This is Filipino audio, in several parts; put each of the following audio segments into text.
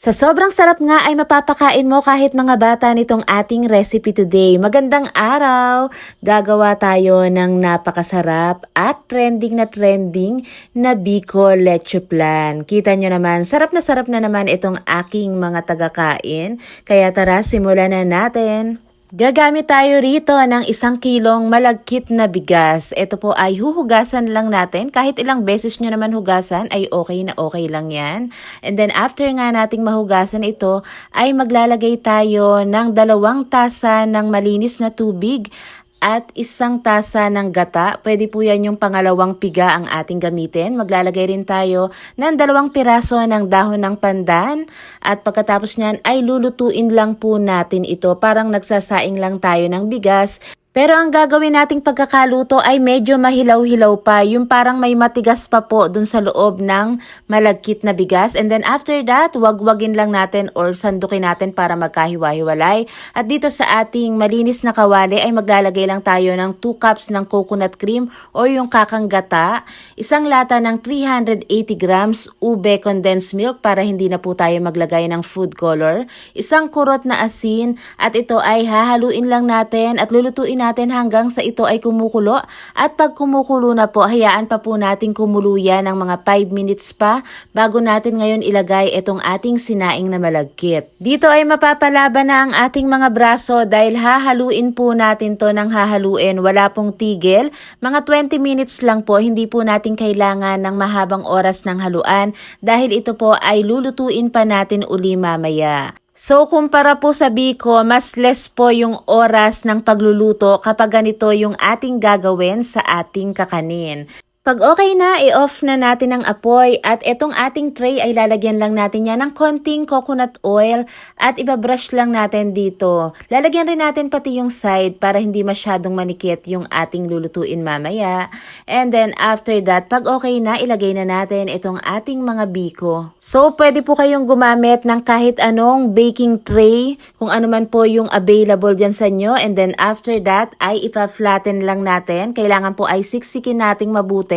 Sa sobrang sarap nga ay mapapakain mo kahit mga bata nitong ating recipe today. Magandang araw! Gagawa tayo ng napakasarap at trending na trending na Bicol Leche Plan. Kita nyo naman, sarap na sarap na naman itong aking mga tagakain. Kaya tara, simulan na natin. Gagamit tayo rito ng isang kilong malagkit na bigas. Ito po ay huhugasan lang natin. Kahit ilang beses nyo naman hugasan ay okay na okay lang yan. And then after nga nating mahugasan ito ay maglalagay tayo ng dalawang tasa ng malinis na tubig at isang tasa ng gata. Pwede po yan yung pangalawang piga ang ating gamitin. Maglalagay rin tayo ng dalawang piraso ng dahon ng pandan at pagkatapos niyan ay lulutuin lang po natin ito. Parang nagsasaing lang tayo ng bigas. Pero ang gagawin nating pagkakaluto ay medyo mahilaw-hilaw pa, yung parang may matigas pa po dun sa loob ng malagkit na bigas. And then after that, wagwagin lang natin or sandukin natin para magkahiwa-hiwalay. At dito sa ating malinis na kawali ay maglalagay lang tayo ng 2 cups ng coconut cream o yung kakang gata, isang lata ng 380 grams ube condensed milk para hindi na po tayo maglagay ng food color, isang kurot na asin at ito ay hahaluin lang natin at lulutuin natin hanggang sa ito ay kumukulo at pag kumukulo na po, hayaan pa po natin kumuluyan ng mga 5 minutes pa bago natin ngayon ilagay itong ating sinaing na malagkit. Dito ay mapapalaban na ang ating mga braso dahil hahaluin po natin to ng hahaluin. Wala pong tigil. Mga 20 minutes lang po, hindi po natin kailangan ng mahabang oras ng haluan dahil ito po ay lulutuin pa natin uli mamaya. So, kumpara po sa Biko, mas less po yung oras ng pagluluto kapag ganito yung ating gagawin sa ating kakanin. Pag okay na, i-off na natin ang apoy at itong ating tray ay lalagyan lang natin yan ng konting coconut oil at ibabrush lang natin dito. Lalagyan rin natin pati yung side para hindi masyadong manikit yung ating lulutuin mamaya. And then after that, pag okay na, ilagay na natin itong ating mga biko. So, pwede po kayong gumamit ng kahit anong baking tray, kung ano man po yung available dyan sa inyo. And then after that, ay ipa-flatten lang natin. Kailangan po ay siksikin nating mabuti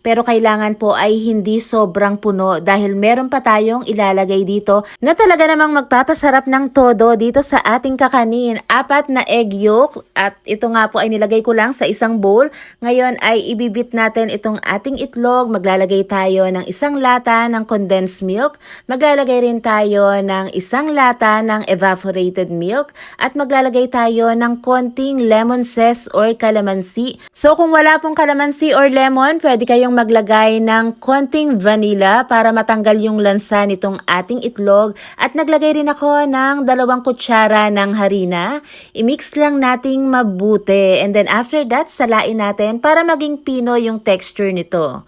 pero kailangan po ay hindi sobrang puno dahil meron pa tayong ilalagay dito na talaga namang magpapasarap ng todo dito sa ating kakanin. Apat na egg yolk at ito nga po ay nilagay ko lang sa isang bowl. Ngayon ay ibibit natin itong ating itlog. Maglalagay tayo ng isang lata ng condensed milk. Maglalagay rin tayo ng isang lata ng evaporated milk at maglalagay tayo ng konting lemon zest or calamansi. So kung wala pong calamansi or lemon, pwede kayong maglagay ng konting vanilla para matanggal yung lansa nitong ating itlog. At naglagay rin ako ng dalawang kutsara ng harina. I-mix lang nating mabuti. And then after that, salain natin para maging pino yung texture nito.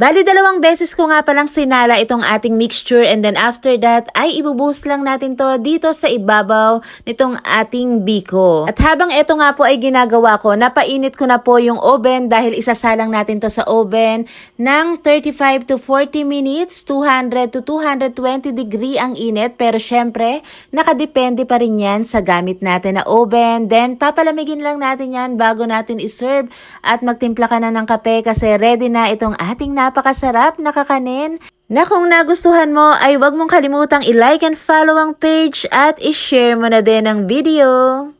Bali, dalawang beses ko nga palang sinala itong ating mixture and then after that ay ibubuhos lang natin to dito sa ibabaw nitong ating biko. At habang ito nga po ay ginagawa ko, napainit ko na po yung oven dahil isasalang natin to sa oven ng 35 to 40 minutes, 200 to 220 degree ang init pero syempre nakadepende pa rin yan sa gamit natin na oven. Then papalamigin lang natin yan bago natin iserve at magtimpla ka na ng kape kasi ready na itong ating napakasarap na kakanin. Na kung nagustuhan mo ay huwag mong kalimutang i-like and follow ang page at i-share mo na din ang video.